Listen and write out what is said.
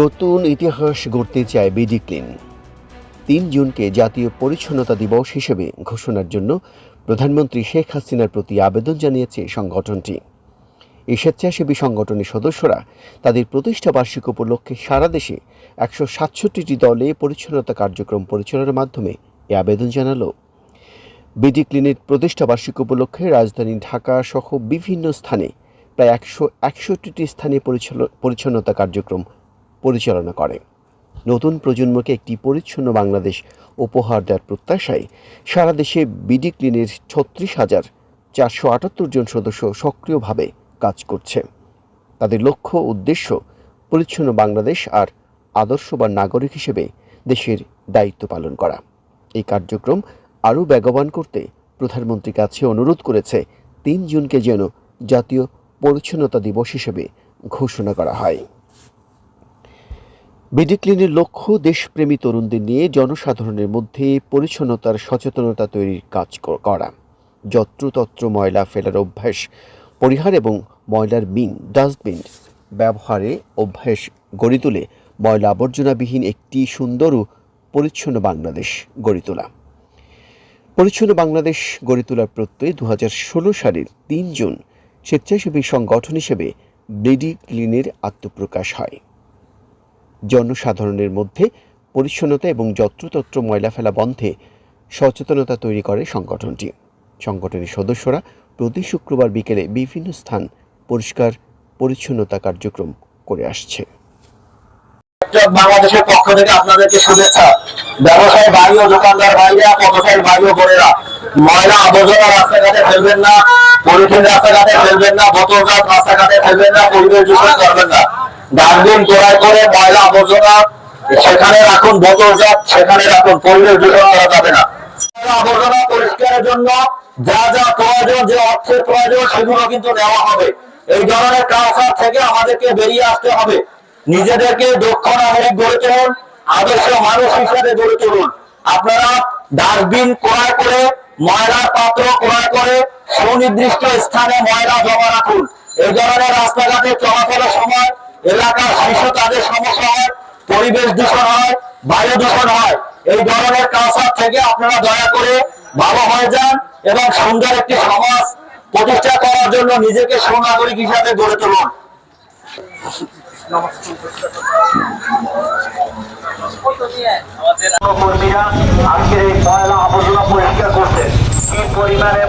নতুন ইতিহাস গড়তে চায় বিডি ক্লিন। তিন জুনকে জাতীয় পরিচ্ছন্নতা দিবস হিসেবে ঘোষণার জন্য প্রধানমন্ত্রী শেখ হাসিনার প্রতি আবেদন জানিয়েছে সংগঠনটি। এই স্বেচ্ছাসেবী সংগঠনের সদস্যরা তাদের প্রতিষ্ঠা বার্ষিক উপলক্ষে সারা দেশে একশো সাতষট্টিটি দলে পরিচ্ছন্নতা কার্যক্রম পরিচালনার মাধ্যমে এ আবেদন জানালো। বিডি ক্লিনের প্রতিষ্ঠা বার্ষিক উপলক্ষে রাজধানী ঢাকা সহ বিভিন্ন স্থানে প্রায় একশো একষট্টিটি স্থানে পরিচ্ছন্নতা কার্যক্রম পরিচালনা করে। নতুন প্রজন্মকে একটি পরিচ্ছন্ন বাংলাদেশ উপহার দেওয়ার প্রত্যাশায় সারা দেশে বিডি ক্লিনের ছত্রিশ হাজার চারশো আটাত্তর জন সদস্য সক্রিয়ভাবে কাজ করছে। তাদের লক্ষ্য উদ্দেশ্য পরিচ্ছন্ন বাংলাদেশ আর আদর্শবান নাগরিক হিসেবে দেশের দায়িত্ব পালন করা। এই কার্যক্রম আরও বেগবান করতে প্রধানমন্ত্রীর কাছে অনুরোধ করেছে, তিন জুনকে যেন জাতীয় পরিচ্ছন্নতা দিবস হিসেবে ঘোষণা করা হয়। বিডি ক্লিনের লক্ষ্য দেশপ্রেমী তরুণদের নিয়ে জনসাধারণের মধ্যে পরিচ্ছন্নতার সচেতনতা তৈরির কাজ করা। যত্রতত্র ময়লা ফেলার অভ্যাস, পরিহার এবং ময়লার বিন ডাস্টবিন ব্যবহারে অভ্যাস গড়ে তুলে ময়লা আবর্জনাবিহীন একটি সুন্দর ও পরিচ্ছন্ন বাংলাদেশ গড়ে তোলা। পরিচ্ছন্ন বাংলাদেশ গড়ে তোলার প্রত্যয়ে দু হাজার ষোলো সালের তিন জুন স্বেচ্ছাসেবী সংগঠন হিসেবে বিডি ক্লিনের আত্মপ্রকাশ হয়। জনসাধারণের মধ্যে পরিচ্ছন্নতা এবং যত্রতত্র ময়লা ফেলা বন্ধে সচেতনতা তৈরি করে সংগঠনটি। সংগঠনের সদস্যরা প্রতি শুক্রবার বিকেলে বিভিন্ন স্থান পরিষ্কার, পরিচ্ছন্নতা কার্যক্রম করে আসছে। বাংলাদেশের পক্ষ থেকে আপনাদেরকে শুভেচ্ছা। ব্যবসায়ী ভাই ও দোকানদার ভাইরা, পথচারী ভাই ও বোনেরা, ময়লা আবর্জনা রাস্তাঘাটে ফেলবেন না, পলিথিন রাস্তাঘাটে ফেলবেন না, বোতল গাছ রাস্তাঘাটে ফেলবেন না, পরিবেশ দূষণ করবেন না। ডাস্টবিন ক্রয় করে, ময়লা আবর্জনা সেখানে রাখুন, বোতল গাছ সেখানে রাখুন, পরিবেশ দূষণ করা যাবে না। আবর্জনা পরিষ্কারের জন্য যা যা প্রয়োজন, যে অর্থের প্রয়োজন, সেগুলো কিন্তু নেওয়া হবে। এই ধরনের কালচার থেকে আমাদেরকে বেরিয়ে আসতে হবে। নিজেদেরকে দক্ষ নাগরিক গড়ে তুলুন, আদর্শ মানুষ হিসাবে গড়ে তুলুন। আপনারা ডাস্টবিন ক্রয় করে, ময়লার পাত্র ক্রয় করে, সুনির্দিষ্ট স্থানে ময়লা জমা রাখুন। এই ধরনের রাস্তাঘাটে চলাচলের সময় এলাকার শিশু তাদের সমস্যা হয়, পরিবেশ দূষণ হয়, বায়ু দূষণ হয়। এই ধরনের কালচার থেকে আপনারা দয়া করে ভালো হয়ে যান এবং সুন্দর একটি সমাজ প্রতিষ্ঠা করার জন্য নিজেকে সুনাগরিক হিসাবে গড়ে তুলুন। কর্মীরা আজকের এই ময়লা আবর্জনা পরিষ্কার করতে কি পরিমাণে